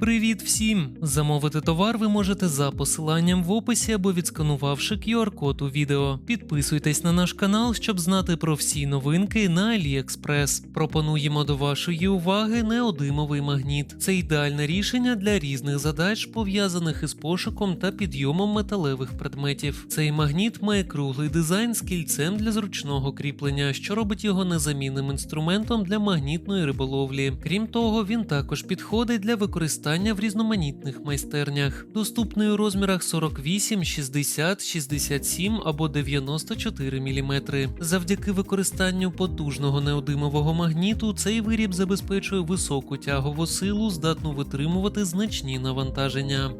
Привіт всім! Замовити товар ви можете за посиланням в описі або відсканувавши QR-код у відео. Підписуйтесь на наш канал, щоб знати про всі новинки на AliExpress. Пропонуємо до вашої уваги неодимовий магніт. Це ідеальне рішення для різних задач, пов'язаних із пошуком та підйомом металевих предметів. Цей магніт має круглий дизайн з кільцем для зручного кріплення, що робить його незамінним інструментом для магнітної риболовлі. Крім того, він також підходить для використання в різноманітних майстернях, доступний у розмірах 48, 60, 67 або 94 мм. Завдяки використанню потужного неодимового магніту цей виріб забезпечує високу тягову силу, здатну витримувати значні навантаження.